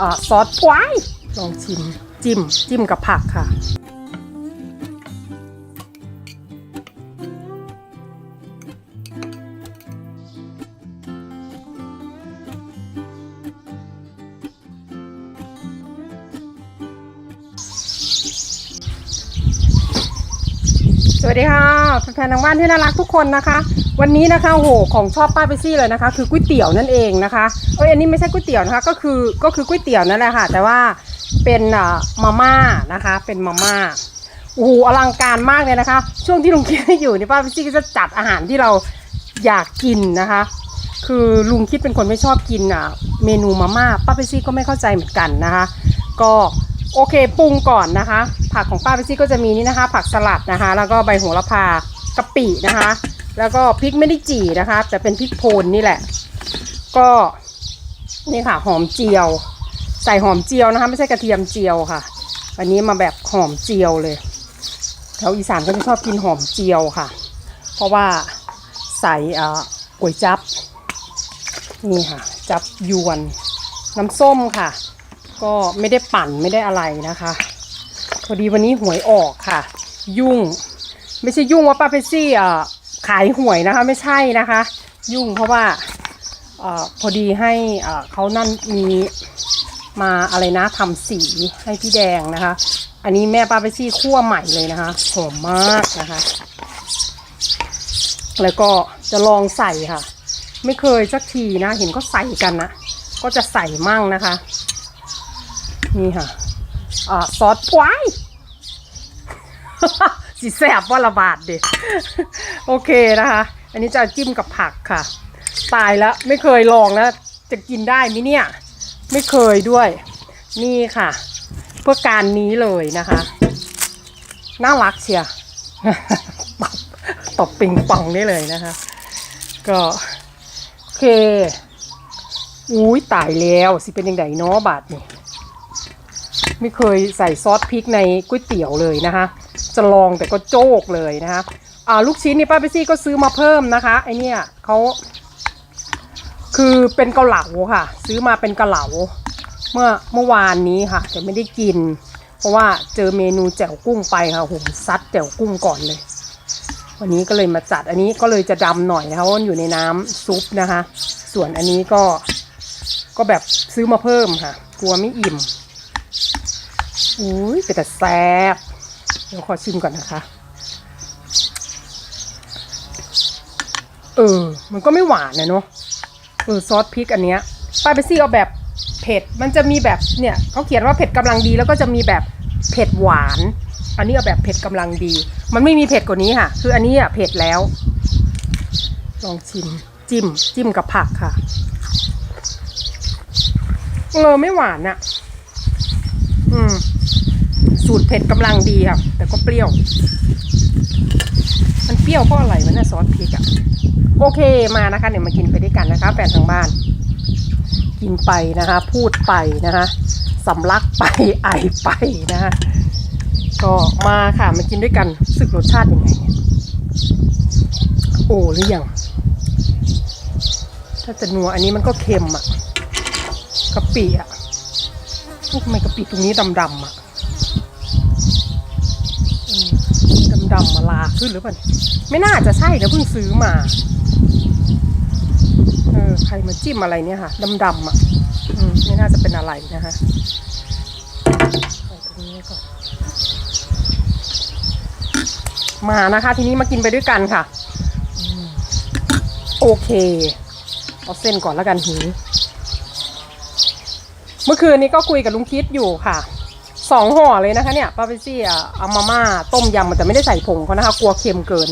อซอสพวายลองชิมจิ้มจิ้มกับผักค่ะ สวัสดีค่ะ แฟนๆทางบ้านที่น่ารักทุกคนนะคะ วันนี้นะคะโหของชอบป้าไปซี่เลยนะคะ คือก๋วยเตี๋ยวนั่นเองนะคะเอ้ยอันนี้ไม่ใช่ก๋วยเตี๋ยวนะคะก็คือก็คือก๋วยเตี๋ยวนั่นแหละค่ะ แต่ว่าเป็นอ่ามาม่านะคะ เป็นมาม่าโอ้โหอลังการมากเลยนะคะ ช่วงที่ลุงคิดอยู่นี่ป้าไปซี่ก็จะจัดอาหารที่เราอยากกินนะคะ คือลุงคิดเป็นคนไม่ชอบกินอะเมนูมาม่าป้าไปซี่ก็ไม่เข้าใจเหมือนกันนะคะ ก็ โอเคปรุงก่อนนะคะ ผักของป้าไปซี่ก็จะมีนี่นะคะ ผักสลัดนะคะ แล้วก็ใบโหระพากะปินะคะ แล้วก็พริกไม่ได้จี่นะคะ แต่เป็นพริกโพนนี่แหละ ก็นี่ค่ะหอมเจียว ใส่หอมเจียวนะคะ ไม่ใช่กระเทียมเจียวค่ะ วันนี้มาแบบหอมเจียวเลยแถวอีสานก็จะชอบกินหอมเจียวค่ะ เพราะว่าใส่อ่อก๋วยจับนี่ค่ะ จับยวน น้ำส้มค่ะ ก็ไม่ได้ปั่นไม่ได้อะไรนะคะพอดีวันนี้หวยออกค่ะ ยุ่ง ไม่ใช่ยุ่งว่าป้าเพชซี่อะขายหวยนะคะไม่ใช่นะคะ ยุ่งเพราะว่าอพอดีให้เขานั่นมีมาอะไรนะทำสีให้พี่แดงนะคะ อันนี้แม่ป้าเพซี่คั่วใหม่เลยนะคะหอมมากนะคะ แล้วก็จะลองใส่ค่ะ ไม่เคยสักทีนะ เห็นก็ใส่กันนะก็จะใส่มั่งนะคะ นี่ค่ะอ่าซอสพวายสีแสบว่าระบาดเด็โอเคนะคะ อันนี้จะจิ้มกับผักค่ะ ตายแล้วไม่เคยลองแล้ว จะกินได้ไหมเนี่ย ไม่เคยด้วย นี่ค่ะ เพื่อการนี้เลยนะคะ น่ารักเชียร์ตบตบปิงปองได้เลยนะคะ ก็โอเคอุ้ยตายแล้ว สิเป็นยังไงเนาะบาทนี่ ไม่เคยใส่ซอสพริกในก๋วยเตี๋ยวเลยนะคะ จะลองแต่ก็โจกเลยนะคะอ่าลูกชิ้นนี่ป้าเปซี่ก็ซื้อมาเพิ่มนะคะไอเนี่ยเขาคือเป็นเกาเหลาค่ะ ซื้อมาเป็นเกาเหลาเมื่อเมื่อวานนี้ค่ะแต่ไม่ได้กิน เพราะว่าเจอเมนูแจ่วกุ้งไปค่ะโหซัดแจ่วกุ้งก่อนเลย วันนี้ก็เลยมาจัดอันนี้ก็เลยจะดำหน่อยนะคะเพราะมันอยู่ในน้ำซุปนะคะ ส่วนอันนี้ก็ก็แบบซื้อมาเพิ่มค่ะ กลัวไม่อิ่ม อุ้ยเป็นแต่แซ่บเดี๋ยวขอชิมก่อนนะคะ เออ มันก็ไม่หวานนะเนาะ เออซอสพริกอันเนี้ยปาเปซี่เอาแบบเผ็ด มันจะมีแบบเนี่ยเขาเขียนว่าเผ็ดกำลังดีแล้วก็จะมีแบบเผ็ดหวาน อันนี้เอาแบบเผ็ดกำลังดี มันไม่มีเผ็ดกว่านี้ค่ะ คืออันนี้อะเผ็ดแล้ว ลองชิม จิ้ม จิ้มกับผักค่ะ เออไม่หวานอะอืม สูตรเผ็ดกำลังดีค่ะแต่ก็เปรี้ยว มันเปรี้ยวเพราะอะไรวะเนี่ยซอสพริกอะโอเคมานะคะเดี๋ยวมากินไปด้วยกันนะคะแฟนทางบ้าน กินไปนะคะ พูดไปนะคะสำลักไปไอไปนะคะก็มาค่ะมากินด้วยกันสึกรสชาติยังไงโอ้หรือยังถ้าจะนัวอันนี้มันก็เค็มอะกะปิอะพวกทำไมกะปิตรงนี้ดำๆอะ ดำมาลาขึ้นหรือเปล่าไม่น่าจะใช่นะเพิ่งซื้อมา เออใครมาจิ้มอะไรเนี่ยค่ะดำๆอะอืมไม่น่าจะเป็นอะไรนะคะใส่ตรงนี้ก่อนมานะคะ ทีนี้มากินไปด้วยกันค่ะอโอเคเอาเส้นก่อนแล้วกันหิวเมื่อคืนนี้ก็คุยกับลุงคิดอยู่ค่ะ สองห่อเลยนะคะเนี่ยป้าเปซี่อะเอามาม่าต้มยำมันแต่ไม่ได้ใส่ผงเขานะคะกลัวเค็มเกิน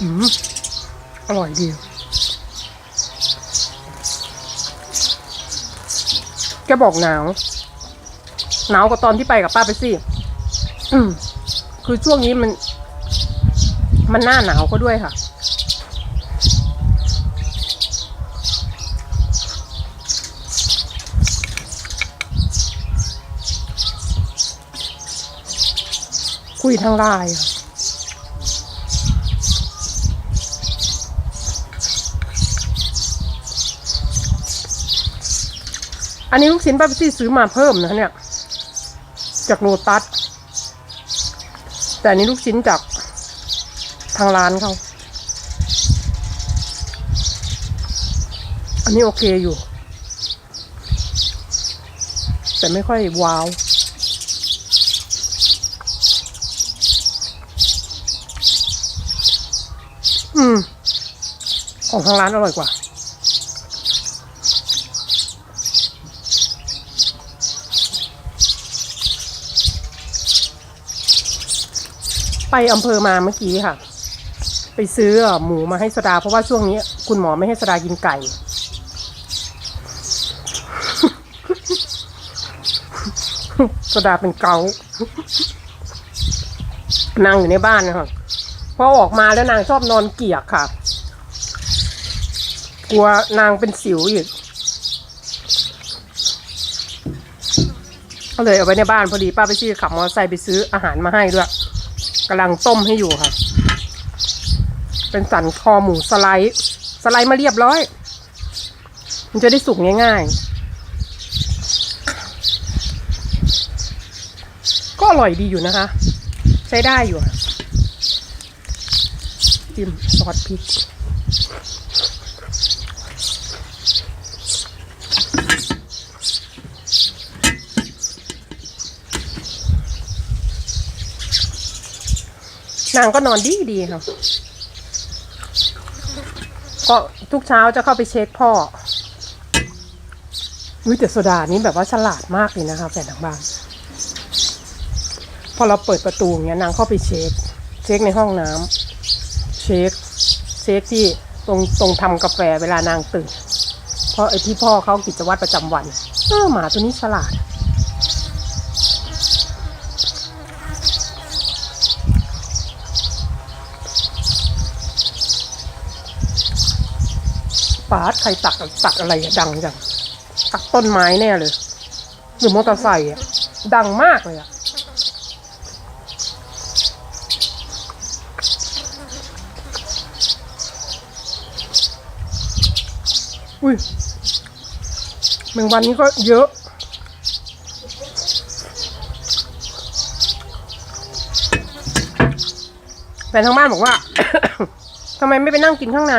อืมอร่อยดีแกบอกหนาวหนาวกว่าตอนที่ไปกับป้าเปซี่คือช่วงนี้มัน มันหน้าหนาวก็ด้วยค่ะุยทางไลน์อันนี้ลูกชิ้นป้าพิตี้ซื้อมาเพิ่มนะเนี่ย จากโลตัส แต่อันนี้ลูกชิ้นจากทางร้านเขา อันนี้โอเคอยู่ แต่ไม่ค่อยว้าว ของทางร้านอร่อยกว่า ไปอำเภอมาเมื่อกี้ค่ะ ไปซื้อหมูมาให้สดา เพราะว่าช่วงนี้คุณหมอไม่ให้สดากินไก่ สดาเป็นเกา นางอยู่ในบ้านนะคะพอออกมาแล้วนางชอบนอนเกียกค่ะ กลัวนางเป็นสิวอีกก็เลยเอาไว้ในบ้านพอดีป้าไปซื้อขับมอเตอร์ไซค์ไปซื้ออาหารมาให้ด้วยกำลังต้มให้อยู่ค่ะ เป็นสันคอหมูสไลด์สไลด์มาเรียบร้อย มันจะได้สุกง่าย ๆ ก็อร่อยดีอยู่นะคะ ใช้ได้อยู่จิ้มซอสพริก นางก็นอนดีดีค่ะ ก็ทุกเช้าจะเข้าไปเช็คพ่ออุ้ยแต่โซดานี้แบบว่าฉลาดมากเลยนะคะแฟนทางบ้านพอเราเปิดประตูเงี้ยนางเข้าไปเช็ค เช็คในห้องน้ำเช็ค เช็คที่ตรงตรงทำกาแฟเวลานางตื่น เพราะไอที่พ่อเขากิจวัตรประจำวันเออหมาตัวนี้ฉลาด ปาดใครตักตักอะไรอะดังจังตักต้นไม้แน่เลย หรือมอเตอร์ไซค์อะดังมากเลยอะอุ้ยแมงวันนี้ก็เยอะแฟนทางบ้านบอกว่า ทำไมไม่ไปนั่งกินข้างใน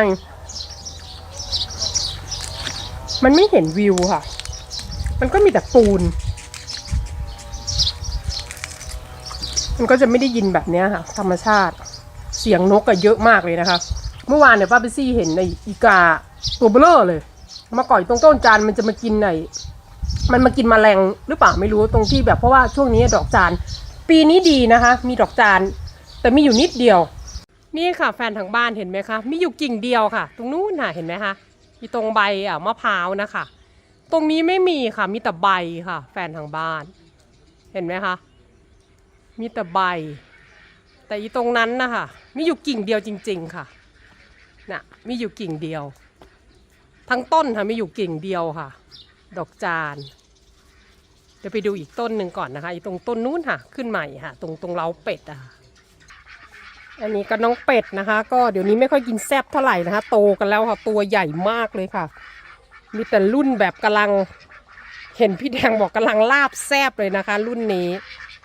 มันไม่เห็นวิวค่ะ มันก็มีแต่ปูน มันก็จะไม่ได้ยินแบบนี้ค่ะ ธรรมชาติ เสียงนกก็เยอะมากเลยนะคะ เมื่อวานเนี่ยป้าไปซี่เห็นในอีกาตัวเบลอเลย มาก่อยตรงต้นจานมันจะมากินในมันมากินมแมลงหรือเปล่าไม่รู้ตรงที่แบบเพราะว่าช่วงนี้ดอกจาน ปีนี้ดีนะคะ มีดอกจาน แต่มีอยู่นิดเดียว นี่ค่ะแฟนทางบ้านเห็นไหมคะ มีอยู่กิ่งเดียวค่ะ ตรงนู้นน่ะเห็นไหมคะ มีตรงใบอะมะพร้าวนะคะ ตรงนี้ไม่มีค่ะ มีแต่ใบค่ะ แฟนทางบ้าน เห็นไหมคะ มีแต่ใบ แต่อีตรงนั้นนะคะมีอยู่กิ่งเดียวจริง ๆค่ะน่ะมีอยู่กิ่งเดียว ทั้งต้นค่ะมีอยู่กิ่งเดียวค่ะ ดอกจานเดี๋ยวไปดูอีกต้นหนึ่งก่อนนะคะอีตรงต้นนู้นค่ะ ขึ้นใหม่ค่ะ ตรงตรงเล้าเป็ดอะ อันนี้ก็น้องเป็ดนะคะ ก็เดี๋ยวนี้ไม่ค่อยกินแซบเท่าไหร่นะคะ โตกันแล้วค่ะตัวใหญ่มากเลยค่ะ มีแต่รุ่นแบบกำลัง เห็นพี่แดงบอกกำลังลาบแซบเลยนะคะ รุ่นนี้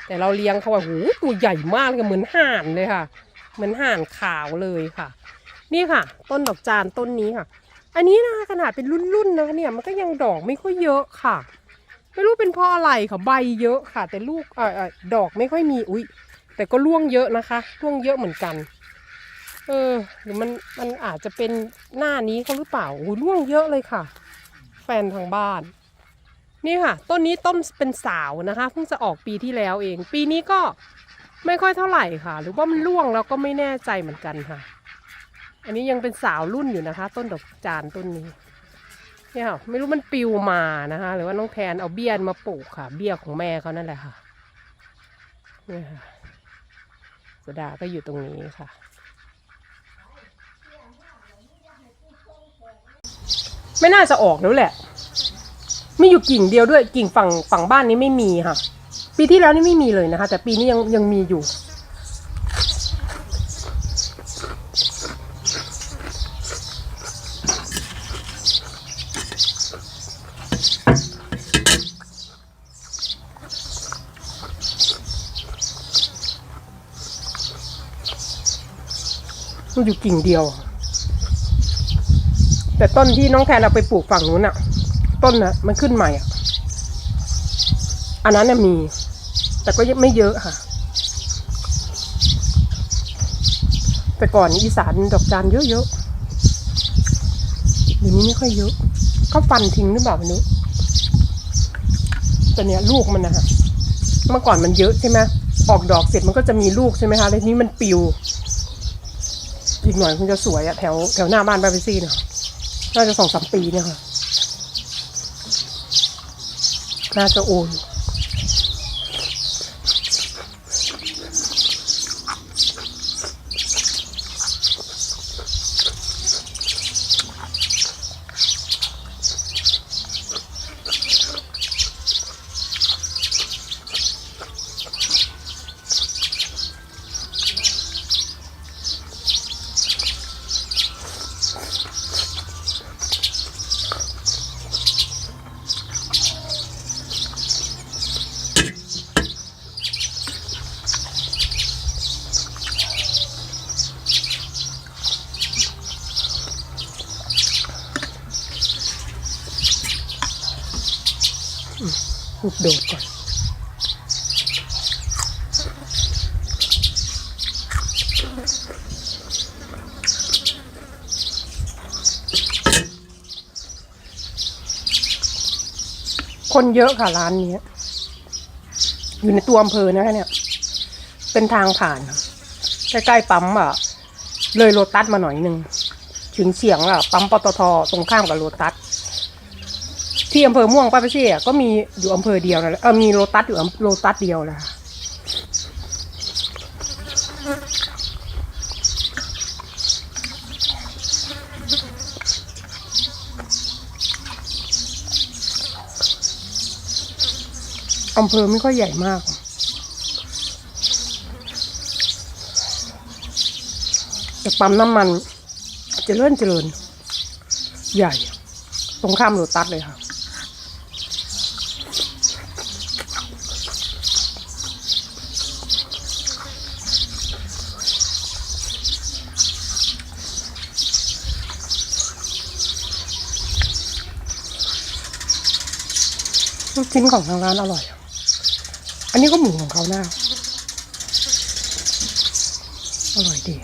แต่เราเลี้ยงเขาว่าหูตัวใหญ่มากเลยเหมือนห่านเลยค่ะ เหมือนห่านขาวเลยค่ะ นี่ค่ะ ต้นดอกจานต้นนี้ค่ะ อันนี้นะคะขนาดเป็นรุ่นๆนะคะเนี่ยมันก็ยังดอกไม่ค่อยเยอะค่ะ ไม่รู้เป็นเพราะอะไรค่ะใบเยอะค่ะ แต่ลูกเออดอกไม่ค่อยมีอุ้ย แต่ก็ร่วงเยอะนะคะร่วงเยอะเหมือนกัน เออ หรือมันมันอาจจะเป็นหน้านี้เขาหรือเปล่าโอ้ยร่วงเยอะเลยค่ะ แฟนทางบ้าน นี่ค่ะ ต้นนี้ต้นเป็นสาวนะคะเพิ่งจะออกปีที่แล้วเอง ปีนี้ก็ไม่ค่อยเท่าไหร่ค่ะ หรือว่ามันร่วงแล้วก็ไม่แน่ใจเหมือนกันค่ะ อันนี้ยังเป็นสาวรุ่นอยู่นะคะ ต้นดอกจานต้นนี้เนี่ยค่ะไม่รู้มันปิวมานะคะ หรือว่าน้องแทนเอาเบี้ยมาปลูกค่ะ เบี้ยของแม่เขานั่นแหละค่ะเนี่ยค่ะ สดาก็อยู่ตรงนี้ค่ะ ไม่น่าจะออกแล้วแหละ มีอยู่กิ่งเดียวด้วยกิ่งฝั่งฝั่งบ้านนี้ไม่มีค่ะ ปีที่แล้วนี่ไม่มีเลยนะคะ แต่ปีนี้ยังยังมีอยู่ มันอยู่กิ่งเดียว แต่ต้นที่น้องแทนเอาไปปลูกฝั่งนู้นอะต้นนะมันขึ้นใหม่อะอันนั้นน่ะมี แต่ก็ยังไม่เยอะค่ะ แต่ก่อนอีสานดอกจานเยอะๆเดี๋ยวนี้ไม่ค่อยเยอะเขาฟันทิ้งหรือเปล่าไม่รู้แต่เนี้ยลูกมันนะคะเมื่อก่อนมันเยอะใช่ไหมออกดอกเสร็จมันก็จะมีลูกใช่ไหมคะแล้วนี้มันปิว อีกหน่อยคงจะสวยอะแถวแถวหน้าบ้านบาร์บีซี่เนาะน่าจะสองสามปีเนี่ยค่ะ น่าจะโอน ลูกโดดก่อนคนเยอะค่ะร้านนี้ อยู่ในตัวอำเภอนะคะเนี่ย เป็นทางผ่าน ใกล้ๆปั๊มอะ เลยโลตัสมาหน่อยหนึ่งถึงเสียงอะ ปั๊มปตทตรงข้ามกับโลตัส ที่อำเภอม่วงป้าไปเช่ก็มีอยู่อำเภอเดียวนะเออมีโลตัสอยู่อำโลตัสเดียวนะคะอำเภอไม่ค่อยใหญ่มาก แต่ปั๊มน้ำมันจเจริญเจริญ ใหญ่ ตรงข้ามโลตัสเลยค่ะ ลูกชิ้นของทางร้านอร่อย อันนี้ก็หมูของเขาหน้าอร่อยดี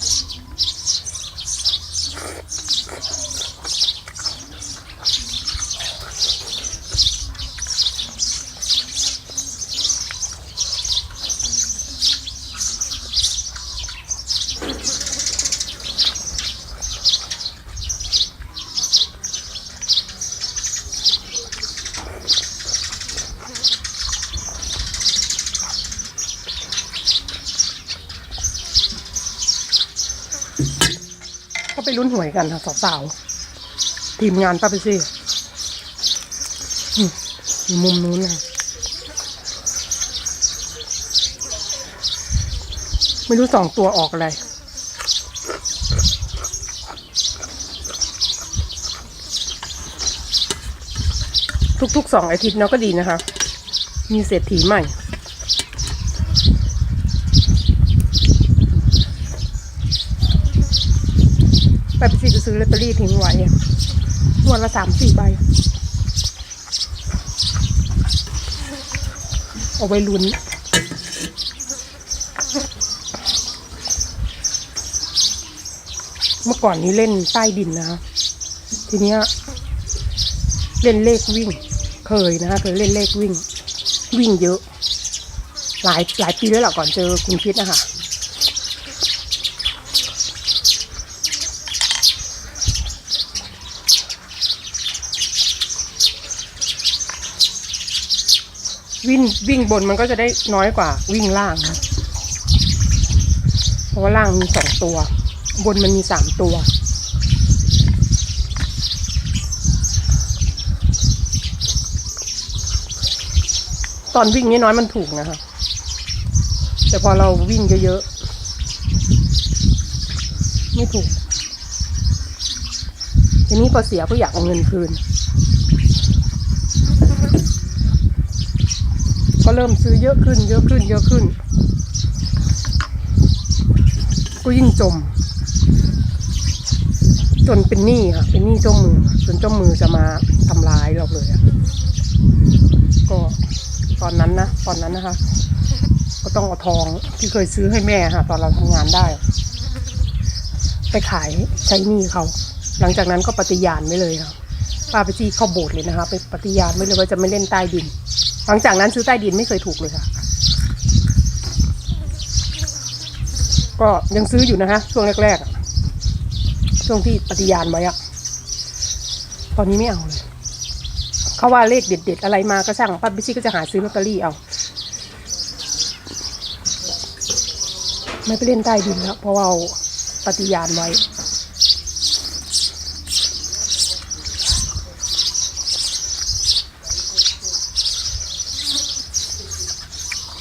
ยกันะสาวๆทีมงานป้าไปซี่มุมนู้นนะไม่รู้สองตัวออกอะไรทุกๆสองอาทิตย์เนาะก็ดีนะคะ มีเศรษฐีใหม่ ไปไป ซื้อลอตเตอรี่ทิ้งไว้อะงวันละสามสี่ใบ เอาไว้ลุ้นเมื่อก่อนนี้เล่นใต้ดินนะ ทีเนี้ยเล่นเลขวิ่ง เคยนะคะเคยเล่นเลขวิ่ง วิ่งเยอะ หลายหลายปีแล้วแหละก่อนเจอคุณคิดนะคะ วิ่งวิ่งบนมันก็จะได้น้อยกว่าวิ่งล่างนะเพราะว่าล่างมีสองตัว บนมันมีสามตัว ตอนวิ่งนี่น้อยมันถูกนะคะ แต่พอเราวิ่งเยอะๆไม่ถูกทีนี้พอเสียก็อยากเอาเงินคืน ก็เริ่มซื้อเยอะขึ้น เยอะขึ้น เยอะขึ้น ก็ยิ่งจม จนเป็นหนี้ค่ะ เป็นหนี้เจ้ามือ จนเจ้ามือจะมาทำร้ายเราเลยอะก็ตอนนั้นนะตอนนั้นนะคะ ก็ต้องเอาทองที่เคยซื้อให้แม่ค่ะ ตอนเราทำงานได้ ไปขายใช้หนี้เขา หลังจากนั้นก็ปฏิญาณไม่เลยค่ะป้าไปจี้เข้าโบสถ์เลยนะคะ ไปปฏิญาณไม่เลยว่าจะไม่เล่นใต้ดิน หลังจากนั้นซื้อใต้ดินไม่เคยถูกเลยค่ะ ก็ยังซื้ออยู่นะคะช่วงแรกๆ ช่วงที่ปฏิญาณไว้อะตอนนี้ไม่เอาเลย เขาว่าเลขเด็ดๆ อะไรมาก็ช่างป้าบิซี่ก็จะหาซื้อลอตเตอรี่เอา ไม่ไปเล่นใต้ดินแล้วเพราะว่าเอาปฏิญาณไว้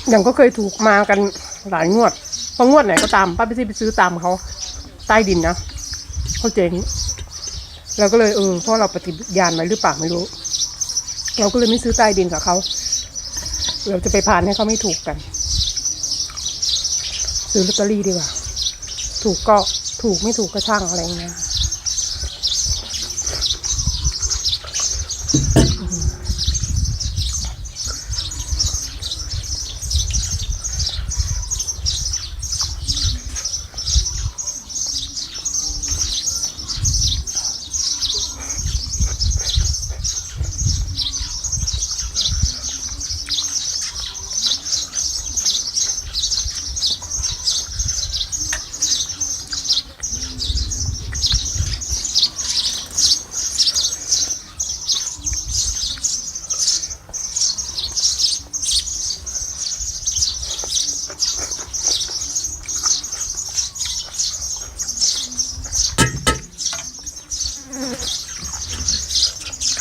อย่างก็เคยถูกมากันหลายงวดเพองวดไหนก็ตามป้าไปซื้อไปซื้อตามเขาใต้ดินนะเขาเจ๊งเราก็เลยเออเพราะเราปฏิญาณไว้หรือเปล่าไม่รู้ เราก็เลยไม่ซื้อใต้ดินกับเขาเราจะไปผ่านให้เขาไม่ถูกกัน ซื้อลอตเตอรี่ดีกว่า ถูกก็ถูกไม่ถูกก็ช่างอะไรเงี้ย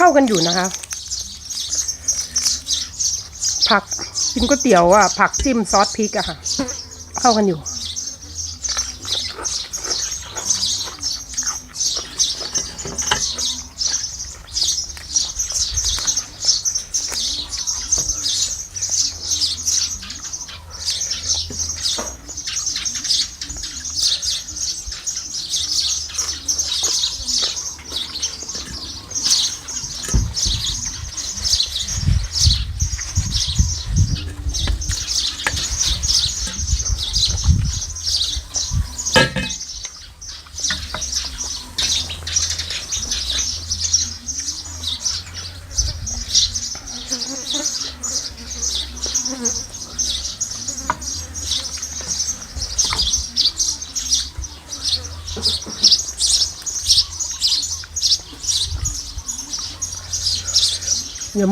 เข้ากันอยู่นะคะ ผักกินก๋วยเตี๋ยวอะผักจิ้มซอสพริกอะค่ะ เข้ากันอยู่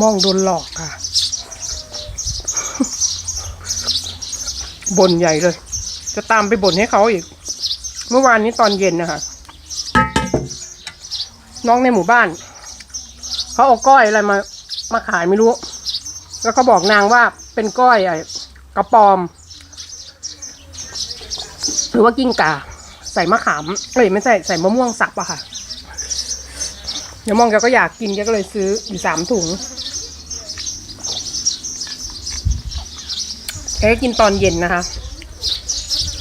มองโดนหลอกค่ะบ่นใหญ่เลย จะตามไปบ่นให้เขาอีก เมื่อวานนี้ตอนเย็นนะคะน้องในหมู่บ้าน เขาเอาก้อยอะไรมามาขายไม่รู้ แล้วเขาบอกนางว่าเป็นก้อยไอ้กระปอม หรือว่ากิ้งก่าใส่มะขามเอ้ยไม่ใส่ใส่มะม่วงสับอะค่ะเดี๋ยวมองแกก็อยากกินแกก็เลยซื้ออยู่สามถุง กก็กินตอนเย็นนะคะ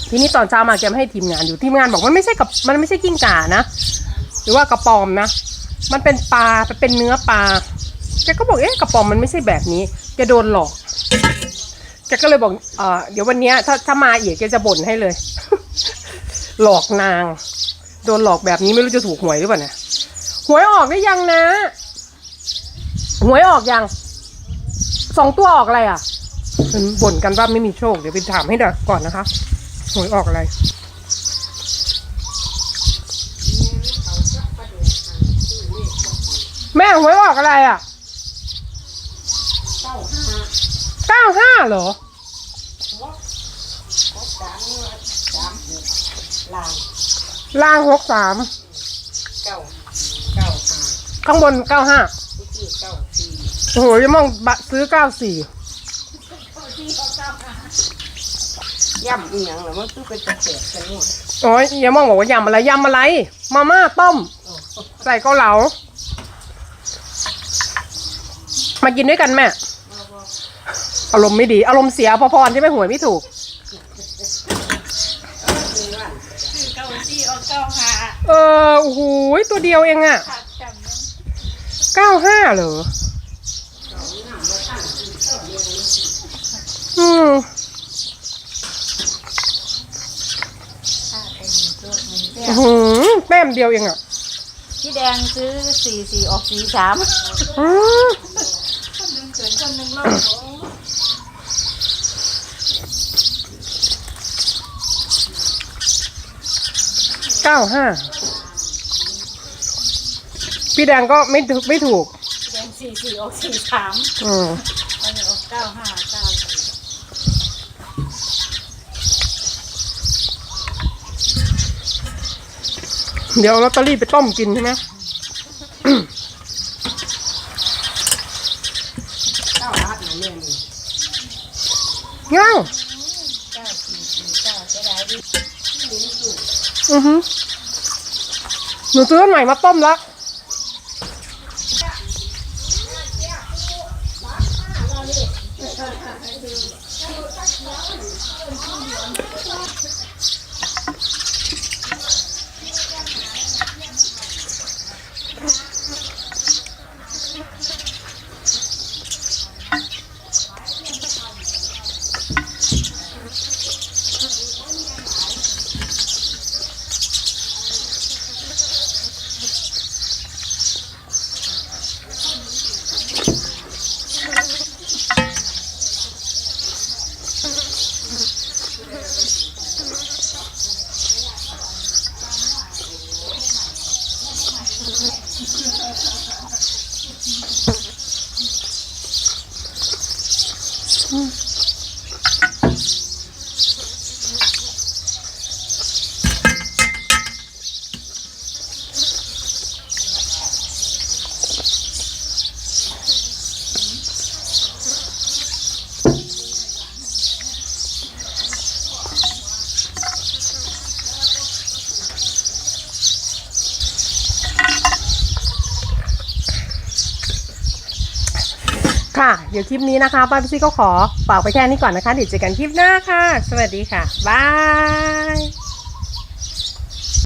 ทีนี้ตอนเช้ามาแกไม่ให้ทีมงานอยู่ทีมงานบอกว่ามันไม่ใช่กับมันไม่ใช่กิ้งก่านะ หรือว่ากระปอมนะ มันเป็นปลาเป็นเนื้อปลาแกก็บอกเอ๊ะกระปอมมันไม่ใช่แบบนี้แกโดนหลอกแกก็เลยบอกเออเดี๋ยววันนี้ถ้าถ้ามาอีกแกจะบ่นให้เลย หลอกนาง โดนหลอกแบบนี้ไม่รู้จะถูกหวยหรือเปล่านี่ยหวยออกได้ยังนะ หวยออกยังสองตัวออกอะไรอะ เห็นบ่นกันว่าไม่มีโชค เดี๋ยวไปถามให้เดี๋ยวก่อนนะคะหวยออกอะไรแม่หวยออกอะไรอะเก้าห้าเหรอลางล่างหกสามเก้าเก้าห้าข้างบนเก้าห้าทุกที่เก้าสี่โอ้โหยังมองบะซื้อเก้าสี่ ย่ำอีหยังหรอมันตู้เป็นตะเกียบกันนี่ยโอ้ยยังมองบอกว่ายำอะไรยำอะไร มาม่าต้ม ใส่เกาเหลา มากินด้วยกันแม่ อารมณ์ไม่ดี อารมณ์เสียพอพรใช่ไหมหวยไม่ถูก คือเกาสี่เอาเก้าห้าเออโอ้โหตัวเดียวเองอะขาดจำยังเก้าห้าเหรอ อืมขาดไปหนึ่งตัวหนึ่งแก้อื้อวหือแต้มเดียวเองอะพี่แดงซื้อสี่สี่ออกสี่สามอืมคนหนึ่งเกินคนหนึ่งลดโอ้เก้าห้าพี่แดงก็ไม่ถูกไม่ถูกพี่แดงสี่สี่ออกสี่สามอืมเราจะออกเก้าห้าเก้าสี่ เดี๋ยวเอาลอตเตอรี่ไปต้มกินใช่ไหมเก้ารัดนะแม่นี่ง่างเก้าสี่สี่เก้าจะได้ดิอือหือหนูซื้ออันใหม่มาต้มละ ค่ ลิปนี้นะคะป้าพิซี่ก็ขอฝากไปแค่นี้ก่อนนะคะเดี๋ยวเจอกันคลิปหน้าค่ะ สวัสดีค่ะบาย